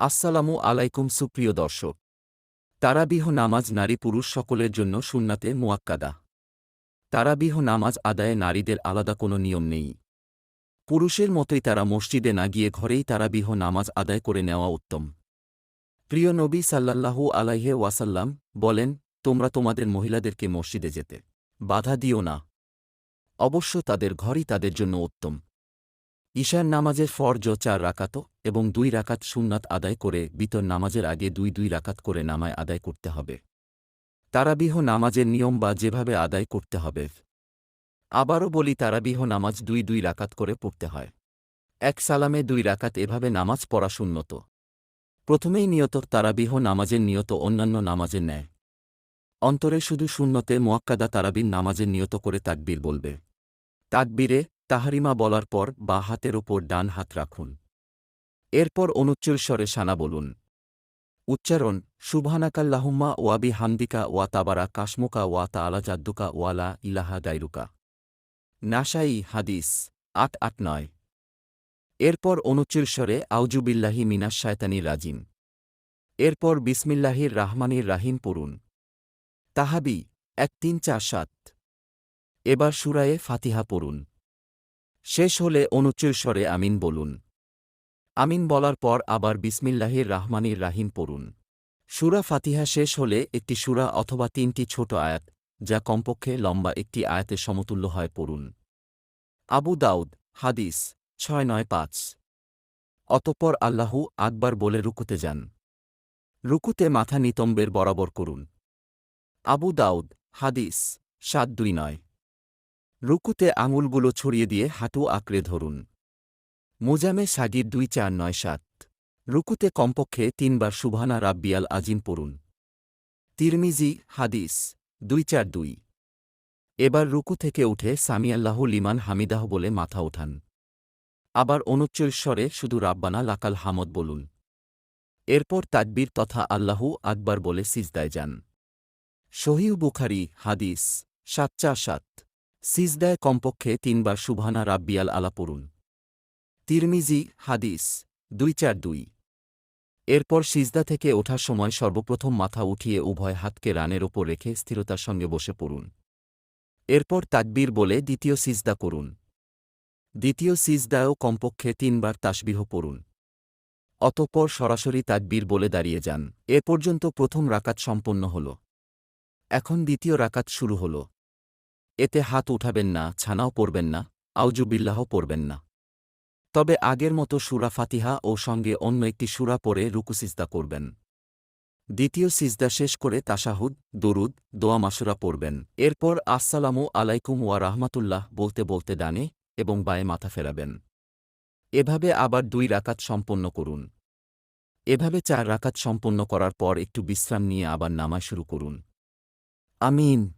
আসসালামু আলাইকুম সুপ্রিয় দর্শক। তারাবিহ নামাজ নারী পুরুষ সকলের জন্য সুন্নাতে মুয়াক্কাদা তারাবিহ নামাজ আদায়ে নারীদের আলাদা কোনো নিয়ম নেই। পুরুষের মতোই তারা মসজিদে না গিয়ে ঘরেই তারাবিহ নামাজ আদায় করে নেওয়া উত্তম। প্রিয় নবী সাল্লাল্লাহু আলাইহে ওয়াসাল্লাম বলেন, তোমরা তোমাদের মহিলাদেরকে মসজিদে যেতে বাধা দিও না। অবশ্য তাদের ঘরই তাদের জন্য উত্তম। ঈশার নামাজের ফরজ চার রাকাত এবং দুই রাকাত সুন্নাত আদায় করে বিতর নামাজের আগে দুই দুই রাকাত করে নামায় আদায় করতে হবে। তারাবিহ নামাজের নিয়ম বা যেভাবে আদায় করতে হবে। আবারও বলি, তারাবিহ নামাজ দুই দুই রাকাত করে পড়তে হয়। এক সালামে দুই রাকাত এভাবে নামাজ পড়া শূন্যত প্রথমেই নিয়ত তারাবিহ নামাজের নিয়ত অন্যান্য নামাজের ন্যায়। অন্তরে শুধু শূন্যতে মোয়াক্কাদা তারাবিন নামাজের নিয়ত করে তাকবীর বলবে। তাকবীরে তাহারিমা বলার পর বা হাতের ওপর ডান হাত রাখুন। এরপর অনুচ্চল স্বরে সানা বলুন। উচ্চারণ শুভানাকাল্লাহুম্মা ওয়াবি হামদিকা ওয়া তাবারা কাশমুকা ওয়া তালা জাদ্দুকা ওয়ালা ইলাহা গাইরুকা নাশাই হাদিস, আট আট নয়। এরপর অনুচ্চল স্বরে আউজুবিল্লাহি মিনাস শায়তানি রাজিম। এরপর বিসমিল্লাহির রাহমানির রাহিম পড়ুন। তাহাবি, এক তিন চার সাত। এবার সুরায়ে ফাতিহা পড়ুন। শেষ হলে অনুচ্চল স্বরে আমিন বলুন। আমিন বলার পর আবার বিসমিল্লাহির রাহমানির রাহিম পড়ুন। সুরা ফাতিহা শেষ হলে একটি সুরা অথবা তিনটি ছোট আয়াত, যা কমপক্ষে লম্বা একটি আয়াতের সমতুল্য হয় পড়ুন। আবু দাউদ, হাদিস, ছয় নয় পাঁচ। অতঃপর আল্লাহু আকবার বলে রুকুতে যান। রুকুতে মাথা নিতম্বের বরাবর করুন। আবু দাউদ, হাদিস, সাত দুই নয়। রুকুতে আঙুলগুলো ছড়িয়ে দিয়ে হাঁটু আঁকড়ে ধরুন। মোজামে সাগির দুই চার নয় সাত। রুকুতে কমপক্ষে তিনবার সুবহানা রাব্বিয়াল আজিম পড়ুন। তিরমিজি, হাদিস, দুই চার দুই। এবার রুকু থেকে উঠে সামিয়াল্লাহ লিমান হামিদাহ বলে মাথা ওঠান। আবার অনুচ্চৈশ্বরে শুধু রাব্বানা লাকাল হামদ বলুন। এরপর তাকবীর তথা আল্লাহু আকবার বলে সিজদায় যান। শহীউ বুখারি, হাদিস, সাত চার সাত। সিজদায় কমপক্ষে তিনবার সুবহানা রাব্বিয়াল আলা পড়ুন। তিরমিজি, হাদিস, দুই চার দুই। এরপর সিজদা থেকে ওঠার সময় সর্বপ্রথম মাথা উঠিয়ে উভয় হাতকে রানের ওপর রেখে স্থিরতার সঙ্গে বসে পড়ুন। এরপর তাকবীর বলে দ্বিতীয় সিজদা করুন। দ্বিতীয় সিজদায়ও কমপক্ষে তিনবার তাসবিহ পড়ুন। অতঃপর সরাসরি তাকবীর বলে দাঁড়িয়ে যান। এ পর্যন্ত প্রথম রাকাত সম্পন্ন হল। এখন দ্বিতীয় রাকাত শুরু হল। এতে হাত উঠাবেন না, ছানাও পড়বেন না আউজুবিল্লাহ পড়বেন না। তবে আগের মতো সুরা ফাতিহা ও সঙ্গে অন্য একটি সুরা পরে রুকুসিজদা করবেন। দ্বিতীয় সিজদা শেষ করে তাশাহুদ, দরুদ, দোয়া মাসুরা পড়বেন। এরপর আসসালামু আলাইকুম ওয়া রাহমাতুল্লাহ বলতে বলতে ডানে এবং বায়ে মাথা ফেরাবেন। এভাবে আবার দুই রাকাত সম্পন্ন করুন। এভাবে চার রাকাত সম্পন্ন করার পর একটু বিশ্রাম নিয়ে আবার নামায় শুরু করুন। আমিন।